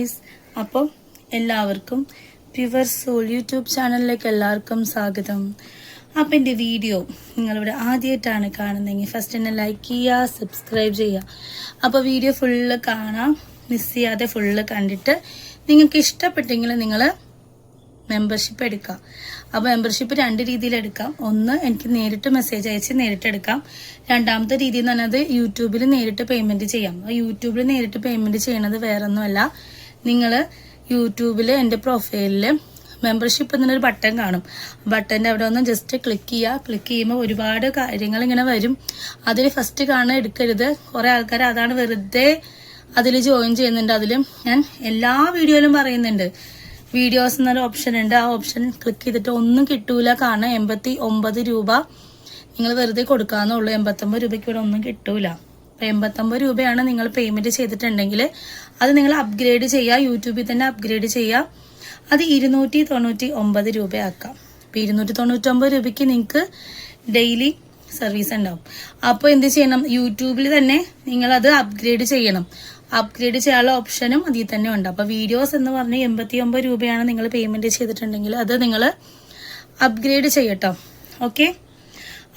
Guys അപ്പോൾ എല്ലാവർക്കും pure soul YouTube ചാനലിലേക്ക് എല്ലാവർക്കും സ്വാഗതം. അപ്പം എന്റെ വീഡിയോ നിങ്ങളിവിടെ ആദ്യമായിട്ടാണ് കാണുന്നതെങ്കിൽ ഫസ്റ്റ് എന്നെ ലൈക്ക് ചെയ്യുക സബ്സ്ക്രൈബ് ചെയ്യുക. അപ്പോൾ വീഡിയോ ഫുള്ള് കാണാം. മിസ് ചെയ്യാതെ ഫുള്ള് കണ്ടിട്ട് നിങ്ങൾക്ക് ഇഷ്ടപ്പെട്ടെങ്കിൽ നിങ്ങൾ മെമ്പർഷിപ്പ് എടുക്കാം. അപ്പോൾ മെമ്പർഷിപ്പ് രണ്ട് രീതിയിൽ എടുക്കാം. ഒന്ന് എനിക്ക് നേരിട്ട് മെസ്സേജ് അയച്ച് നേരിട്ട് എടുക്കാം. രണ്ടാമത്തെ രീതി എന്ന് പറഞ്ഞത് യൂട്യൂബിൽ നേരിട്ട് പേയ്മെന്റ് ചെയ്യാം. യൂട്യൂബിൽ നേരിട്ട് പേയ്മെന്റ് ചെയ്യണത് വേറൊന്നുമല്ല. നിങ്ങൾ യൂട്യൂബിൽ എന്റെ പ്രൊഫൈലിൽ മെമ്പർഷിപ്പ് എന്നൊരു ബട്ടൺ കാണും. ബട്ടന്റെ അവിടെ ഒന്ന് ജസ്റ്റ് ക്ലിക്ക് ചെയ്യുക ക്ലിക്ക് ചെയ്യുമ്പോൾ ഒരുപാട് കാര്യങ്ങൾ ഇങ്ങനെ വരും. അതിൽ ഫസ്റ്റ് കാണാൻ എടുക്കരുത്. കുറേ ആൾക്കാർ അതാണ് വെറുതെ അതിൽ ജോയിൻ ചെയ്യുന്നുണ്ട്. അതിലും ഞാൻ എല്ലാ വീഡിയോയിലും പറയുന്നുണ്ട്. വീഡിയോസ് എന്നൊരു ഓപ്ഷൻ ഉണ്ട്. ആ ഓപ്ഷൻ ക്ലിക്ക് ചെയ്തിട്ട് ഒന്നും കിട്ടൂല. കാരണം എൺപത്തി ഒമ്പത് രൂപ നിങ്ങൾ വെറുതെ കൊടുക്കാന്നുള്ളൂ എൺപത്തൊമ്പത് രൂപയ്ക്ക് ഇവിടെ ഒന്നും കിട്ടൂല. എൺപത്തൊമ്പത് രൂപയാണ് നിങ്ങൾ പേയ്മെന്റ് ചെയ്തിട്ടുണ്ടെങ്കിൽ അത് നിങ്ങൾ അപ്ഗ്രേഡ് ചെയ്യുക യൂട്യൂബിൽ തന്നെ അപ്ഗ്രേഡ് ചെയ്യുക. അത് ഇരുന്നൂറ്റി തൊണ്ണൂറ്റി ഒമ്പത് രൂപയാക്കാം. അപ്പം ഇരുന്നൂറ്റി തൊണ്ണൂറ്റൊമ്പത് രൂപയ്ക്ക് നിങ്ങൾക്ക് ഡെയിലി സർവീസ് ഉണ്ടാവും. അപ്പോൾ എന്ത് ചെയ്യണം? യൂട്യൂബിൽ തന്നെ നിങ്ങളത് അപ്ഗ്രേഡ് ചെയ്യണം. അപ്ഗ്രേഡ് ചെയ്യാനുള്ള ഓപ്ഷനും അതിൽ തന്നെ ഉണ്ട്. അപ്പോൾ വീഡിയോസ് എന്ന് പറഞ്ഞ് എൺപത്തി ഒമ്പത് രൂപയാണ് നിങ്ങൾ പേയ്മെന്റ് ചെയ്തിട്ടുണ്ടെങ്കിൽ അത് നിങ്ങൾ അപ്ഗ്രേഡ് ചെയ്യട്ടോ. ഓക്കെ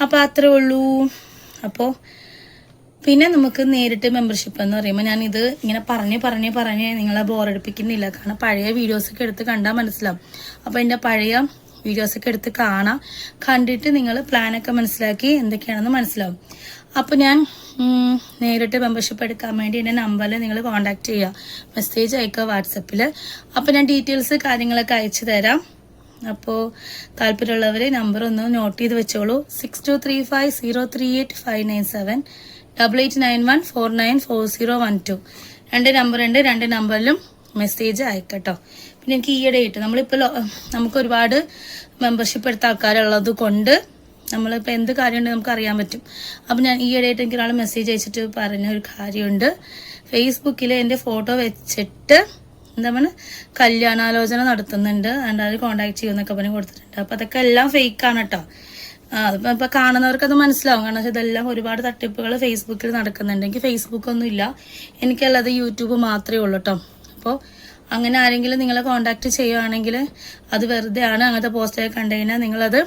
അപ്പോൾ അത്രേ ഉള്ളൂ. അപ്പോൾ പിന്നെ നമുക്ക് നേരിട്ട് മെമ്പർഷിപ്പ് എന്ന് പറയുമ്പോൾ ഞാൻ ഇത് ഇങ്ങനെ പറഞ്ഞ് പറഞ്ഞ് പറഞ്ഞ് നിങ്ങളെ ബോറടിപ്പിക്കുന്നില്ല കാരണം പഴയ വീഡിയോസൊക്കെ എടുത്ത് കണ്ടാൽ മനസ്സിലാവും. അപ്പോൾ എന്റെ പഴയ വീഡിയോസൊക്കെ എടുത്ത് കാണാം. കണ്ടിട്ട് നിങ്ങൾ പ്ലാനൊക്കെ മനസ്സിലാക്കി എന്തൊക്കെയാണെന്ന് മനസ്സിലാവും. അപ്പോൾ ഞാൻ നേരിട്ട് മെമ്പർഷിപ്പ് എടുക്കാൻ വേണ്ടി എന്റെ നമ്പറിൽ നിങ്ങൾ കോൺടാക്ട് ചെയ്യുക മെസ്സേജ് അയക്കുക വാട്സപ്പിൽ അപ്പോൾ ഞാൻ ഡീറ്റെയിൽസ് കാര്യങ്ങളൊക്കെ അയച്ചു തരാം. അപ്പോൾ താല്പര്യമുള്ളവർ നമ്പർ ഒന്ന് നോട്ട് ചെയ്ത് വെച്ചോളൂ. Six two three five zero three eight five nine seven double eight nine one four nine four zero one two രണ്ട് നമ്പർ ഉണ്ട് രണ്ട് നമ്പറിലും മെസ്സേജ് അയക്കട്ടോ. പിന്നെ എനിക്ക് ഈയിടെ ആയിട്ട് നമ്മളിപ്പോൾ നമുക്ക് ഒരുപാട് മെമ്പർഷിപ്പ് എടുത്ത ആൾക്കാരുള്ളത് കൊണ്ട് നമ്മളിപ്പോൾ എന്ത് കാര്യമുണ്ടെങ്കിൽ നമുക്ക് അറിയാൻ പറ്റും. അപ്പം ഞാൻ ഈയിടെ ആയിട്ട് എനിക്ക് ഒരാൾ മെസ്സേജ് അയച്ചിട്ട് പറഞ്ഞ ഒരു കാര്യമുണ്ട്. ഫേസ്ബുക്കിൽ എന്റെ ഫോട്ടോ വെച്ചിട്ട് എന്താ പറയുക കല്യാണാലോചന നടത്തുന്നുണ്ട്. അതിന്റെ കോണ്ടാക്ട് ചെയ്യുമെന്നൊക്കെ പറഞ്ഞ് കൊടുത്തിട്ടുണ്ട്. അപ്പം അതൊക്കെ എല്ലാം ഫേക്കാണ് കേട്ടോ ഇപ്പോൾ കാണുന്നവർക്ക് അത് മനസ്സിലാവും. കാരണം ഇതെല്ലാം ഒരുപാട് തട്ടിപ്പുകൾ ഫേസ്ബുക്കിൽ നടക്കുന്നുണ്ട് എനിക്ക് ഫേസ്ബുക്ക് ഒന്നും ഇല്ല. എനിക്കല്ലാതെ യൂട്യൂബ് മാത്രമേ ഉള്ളൂ കേട്ടോ അപ്പോൾ അങ്ങനെ ആരെങ്കിലും നിങ്ങളെ കോണ്ടാക്ട് ചെയ്യുവാണെങ്കിൽ അത് വെറുതെ ആണ് അങ്ങനത്തെ പോസ്റ്റൊക്കെ കണ്ടു കഴിഞ്ഞാൽ നിങ്ങളത്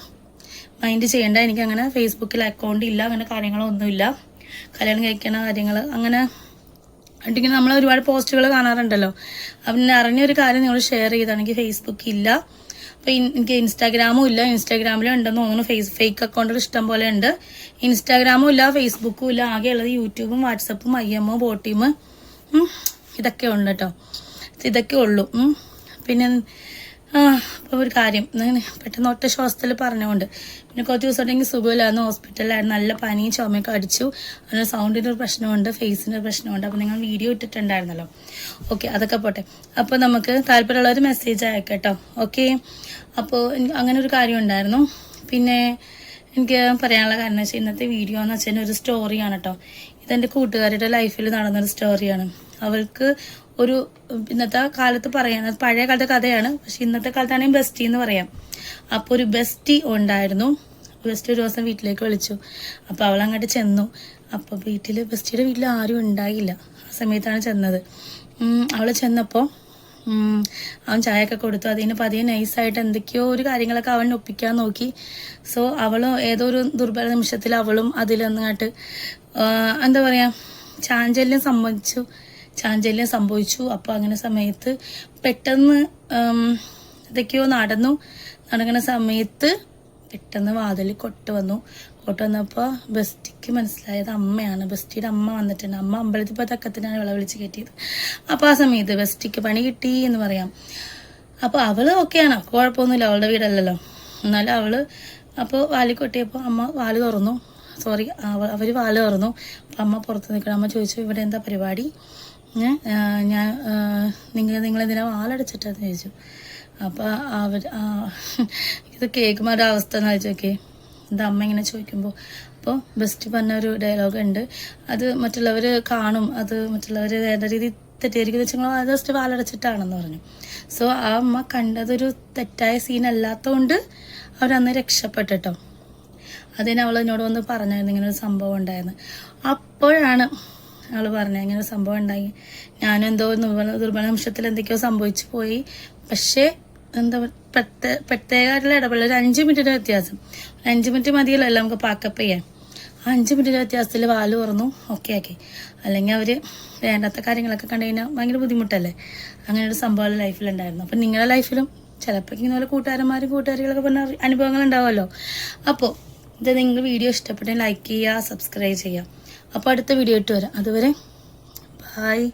മൈൻഡ് ചെയ്യേണ്ട. എനിക്ക് അങ്ങനെ ഫേസ്ബുക്കിൽ അക്കൗണ്ട് ഇല്ല അങ്ങനെ കാര്യങ്ങളൊന്നുമില്ല കല്യാണം കഴിക്കണ കാര്യങ്ങൾ അങ്ങനെ ഉണ്ടെങ്കിൽ നമ്മൾ ഒരുപാട് പോസ്റ്റുകൾ കാണാറുണ്ടല്ലോ. അപ്പം അറിഞ്ഞൊരു കാര്യം നിങ്ങൾ ഷെയർ ചെയ്താണെങ്കിൽ ഫേസ്ബുക്ക് ഇല്ല. എനിക്ക് ഇൻസ്റ്റാഗ്രാമും ഇല്ല. ഇൻസ്റ്റാഗ്രാമിലും ഉണ്ടെന്ന് തോന്നുന്നു. ഫേസ് ഫേക്ക് അക്കൗണ്ടുകൾ ഇഷ്ടം പോലെ ഉണ്ട്. ഇൻസ്റ്റാഗ്രാമും ഇല്ല ഫേസ്ബുക്കും ഇല്ല. ആകെ ഉള്ളത് യൂട്യൂബും വാട്സപ്പും ഐ എമ്മോ ബോട്ടീം ഇതൊക്കെ ഉണ്ട് കേട്ടോ ഇതൊക്കെ ഉള്ളൂ. പിന്നെ അപ്പോൾ ഒരു കാര്യം. പെട്ടെന്ന് ഒറ്റ ശ്വാസത്തിൽ പറഞ്ഞുകൊണ്ട്. പിന്നെ കുറച്ച് ദിവസം ഉണ്ടെങ്കിൽ സുഖമില്ലായിരുന്നു. ഹോസ്പിറ്റലിലായിരുന്നു. നല്ല പനിയും ചുമയൊക്കെ അടിച്ചു. അതിന് സൗണ്ടിന്റെ ഒരു പ്രശ്നമുണ്ട് ഫേസിന്റെ ഒരു പ്രശ്നമുണ്ട്. അപ്പോൾ നിങ്ങൾ വീഡിയോ ഇട്ടിട്ടുണ്ടായിരുന്നല്ലോ. ഓക്കെ അതൊക്കെ പോട്ടെ. അപ്പോൾ നമുക്ക് താല്പര്യമുള്ളവർ മെസ്സേജ് അയക്കട്ടോ. ഓക്കെ? അപ്പോൾ അങ്ങനെ ഒരു കാര്യം ഉണ്ടായിരുന്നു. പിന്നെ എനിക്ക് പറയാനുള്ള കാരണം വെച്ചാൽ ഇന്നത്തെ വീഡിയോ എന്ന് വെച്ചാൽ ഒരു സ്റ്റോറിയാണ് കേട്ടോ ഇതെന്റെ കൂട്ടുകാരുടെ ലൈഫിൽ നടന്നൊരു സ്റ്റോറിയാണ് അവൾക്ക് ഒരു ഇന്നത്തെ കാലത്ത് പറയാണ് പഴയ കാലത്തെ കഥയാണ് പക്ഷെ ഇന്നത്തെ കാലത്താണെങ്കിൽ ബെസ്റ്റി എന്ന് പറയാം. അപ്പോൾ ഒരു ബെസ്റ്റി ഉണ്ടായിരുന്നു. ബെസ്റ്റ് ഒരു ദിവസം വീട്ടിലേക്ക് വിളിച്ചു. അപ്പോൾ അവൾ അങ്ങോട്ട് ചെന്നു. അപ്പോൾ വീട്ടിൽ ബെസ്റ്റിയുടെ വീട്ടിൽ ആരും ഉണ്ടായില്ല. ആ സമയത്താണ് ചെന്നത്. അവൾ ചെന്നപ്പോൾ അവൻ ചായയൊക്കെ കൊടുത്തു. അതിന് പതിയെ നൈസായിട്ട് എന്തൊക്കെയോ ഒരു കാര്യങ്ങളൊക്കെ അവൻ ഒപ്പിക്കാൻ നോക്കി. സോ അവളും ഏതോ ഒരു ദുർബല നിമിഷത്തിൽ അവളും അതിലൊന്നങ്ങോട്ട് എന്താ പറയുക ചാഞ്ചല്യം സംഭവിച്ചു ചാഞ്ചല്യം സംഭവിച്ചു. അപ്പോൾ അങ്ങനെ സമയത്ത് പെട്ടെന്ന് ഇതൊക്കെയോ നടന്നു. നടക്കുന്ന സമയത്ത് പെട്ടെന്ന് വാതിലിൽ കൊട്ട് വന്നു. കൊട്ട് വന്നപ്പോൾ ബെസ്റ്റിക്ക് മനസ്സിലായത് അമ്മയാണ്. ബെസ്റ്റിയുടെ അമ്മ വന്നിട്ടുണ്ട്. അമ്മ അമ്പലത്തിൽ പോയി തക്കത്തിനാണ് വിള വിളിച്ച് കയറ്റിയത്. അപ്പോൾ ആ സമയത്ത് ബെസ്റ്റിക്ക് പണി കിട്ടി എന്ന് പറയാം. അപ്പോൾ അവൾ ഓക്കെയാണ്. കുഴപ്പമൊന്നുമില്ല. അവളുടെ വീടല്ലല്ലോ. എന്നാലും അവൾ അപ്പോൾ വാലി കൊട്ടിയപ്പോൾ അമ്മ വാൽ തുറന്നു. സോറി അവർ വാൽ തുറന്നു. അപ്പം അമ്മ പുറത്ത് നിൽക്കണം. അമ്മ ചോദിച്ചു ഇവിടെ എന്താ പരിപാടി? ഞാൻ നിങ്ങൾ നിങ്ങൾ വാളടച്ചിട്ടാന്ന് ചോദിച്ചു. അപ്പോൾ അവർ ഇത് കേൾക്കുമ്പോൾ അവസ്ഥ എന്ന് വെച്ച് നോക്കിയേ. എന്താ അമ്മ ഇങ്ങനെ ചോദിക്കുമ്പോൾ അപ്പോൾ ബെസ്റ്റ് പറഞ്ഞ ഒരു ഡയലോഗ് ഉണ്ട്. അത് മറ്റുള്ളവർ കാണും. അത് മറ്റുള്ളവർ വേണ്ട രീതി തെറ്റിദ്ധരിക്കുന്ന വെച്ചാൽ ജസ്റ്റ് വാലടച്ചിട്ടാണെന്ന് പറഞ്ഞു. സോ ആ അമ്മ കണ്ടതൊരു തെറ്റായ സീൻ അല്ലാത്തതുകൊണ്ട് അവരന്ന് രക്ഷപ്പെട്ടിട്ടോ. അതിന് അവൾ എന്നോട് വന്ന് പറഞ്ഞായിരുന്നു ഇങ്ങനെ ഒരു സംഭവം ഉണ്ടായിരുന്നു അപ്പോഴാണ് ആൾ പറഞ്ഞു അങ്ങനെ സംഭവം ഉണ്ടായി. ഞാനും എന്തോ ദുർബല നിമിഷത്തിൽ എന്തൊക്കെയോ സംഭവിച്ചു പോയി. പക്ഷേ എന്താ പ്രത്യേക പ്രത്യേ- പ്രത്യേകമായിട്ടുള്ള ഇടപെടൽ. ഒരു അഞ്ച് മിനിറ്റിന്റെ വ്യത്യാസം. ഒരു അഞ്ച് മിനിറ്റ് മതിയല്ലോ നമുക്ക് പാക്കപ്പ് ചെയ്യാൻ. ആ അഞ്ച് മിനിറ്റിന്റെ വ്യത്യാസത്തിൽ വാൽ തുറന്നു. ഓക്കെ ആക്കി. അല്ലെങ്കിൽ അവർ വേണ്ടാത്ത കാര്യങ്ങളൊക്കെ കണ്ടു കഴിഞ്ഞാൽ ഭയങ്കര ബുദ്ധിമുട്ടല്ലേ? അങ്ങനെ ഒരു സംഭവം ലൈഫിലുണ്ടായിരുന്നു അപ്പം നിങ്ങളുടെ ലൈഫിലും ചിലപ്പോൾ ഇങ്ങനെ പോലെ കൂട്ടുകാരന്മാരും കൂട്ടുകാരികളൊക്കെ പറഞ്ഞ അനുഭവങ്ങൾ ഉണ്ടാവുമല്ലോ. അപ്പോൾ ഇത് നിങ്ങൾ വീഡിയോ ഇഷ്ടപ്പെട്ടെങ്കിൽ ലൈക്ക് ചെയ്യുക സബ്സ്ക്രൈബ് ചെയ്യുക. അപ്പോൾ അടുത്ത വീഡിയോ ഇട്ട് വരാം. അതുവരെ ബായ്